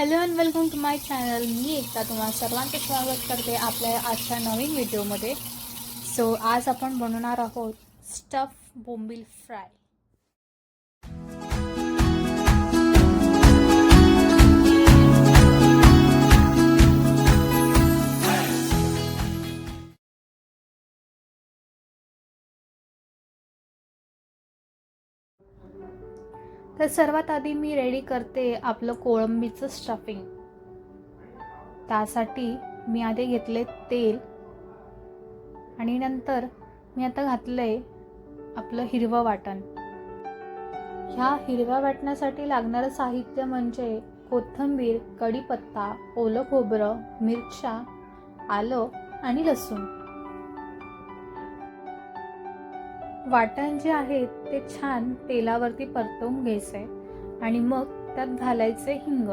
Hello and welcome to my channel. मी एकदा तुम्हाला सर्वांचं स्वागत करते आपल्या आजच्या नवीन व्हिडिओमध्ये. सो आज आपण बनवणार आहोत स्टफ बोंबील फ्राय. तर सर्वात आधी मी रेडी करते आपलं कोळंबीचं स्टफिंग त्यासाठी मी आधी घेतले तेल. आणि नंतर मी आता घातलं आहे आपलं हिरवं वाटण. ह्या हिरव्या वाटण्यासाठी लागणारं साहित्य म्हणजे कोथिंबीर कढीपत्ता ओलं खोबरं मिरच्या आलं आणि लसूण. वाटण जे आहे ते छान तेलावरती परतवून घ्यायचे आणि मग त्यात घालायचे हिंग.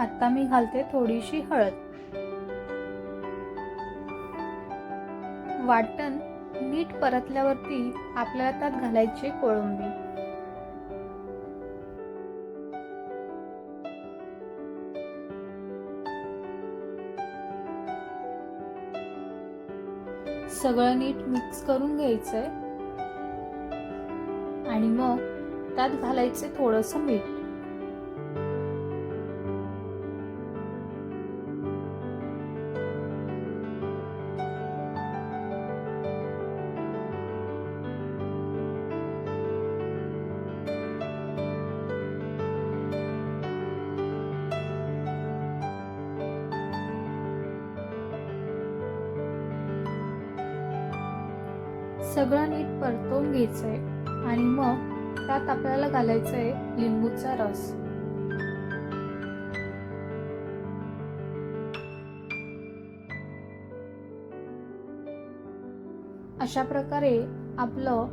आता मी घालते थोडीशी हळद. वाटण नीट परतल्यावरती आपल्याला त्यात घालायची कोळंबी. सगळं नीट मिक्स करून घ्यायचंय. आणि मग त्यात घालायचं थोडस मीठ. सगळं नीट परतवून घ्यायचंय आणि मग त्यात आपल्याला घालायचंय लिंबूचा रस. अशा प्रकारे आपलं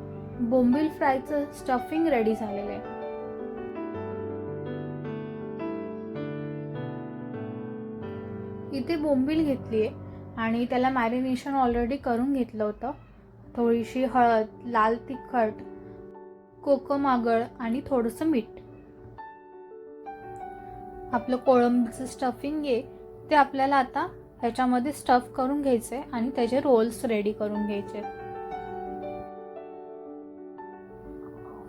बोंबील फ्रायचं स्टफिंग रेडी झालेलं आहे. इथे बोंबील घेतलीये आणि त्याला मॅरिनेशन ऑलरेडी करून घेतलं होतं. थोडीशी हळद लाल तिखट कोकम आगळ आणि थोडंसं मीठ. आपलं कोळंबीचं स्टफिंग आहे ते आपल्याला आता ह्याच्यामध्ये स्टफ करून घ्यायचे आणि त्याचे रोल्स रेडी करून घ्यायचे.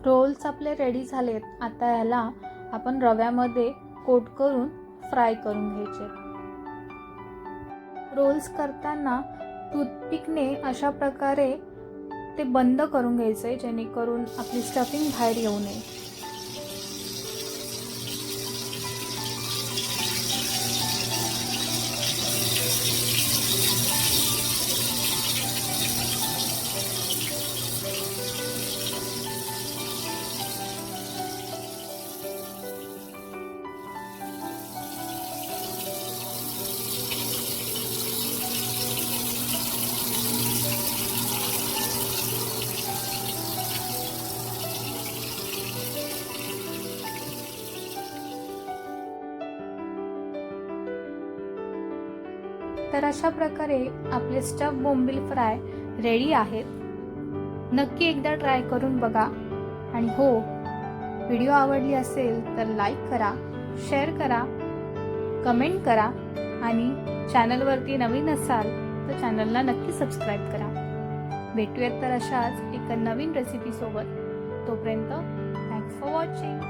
रोल्स आपले रेडी झालेत. आता ह्याला आपण रव्यामध्ये कोट करून फ्राय करून घ्यायचे. रोल्स करताना टूथपिकने अशा प्रकारे ते बंद करून घ्यायचं आहे जेणेकरून आपली स्टफिंग बाहेर येऊ नये. तर अशा प्रकारे आपले स्टफ बोंबील फ्राय रेडी आहेत. नक्की एकदा ट्राय करून बघा. आणि हो व्हिडिओ आवडली असेल तर लाईक करा शेअर करा कमेंट करा आणि चॅनलवरती नवीन असाल तर चॅनलला नक्की सबस्क्राईब करा. भेटूयात तर अशाच एका नवीन रेसिपीसोबत तोपर्यंत थँक्स फॉर वॉचिंग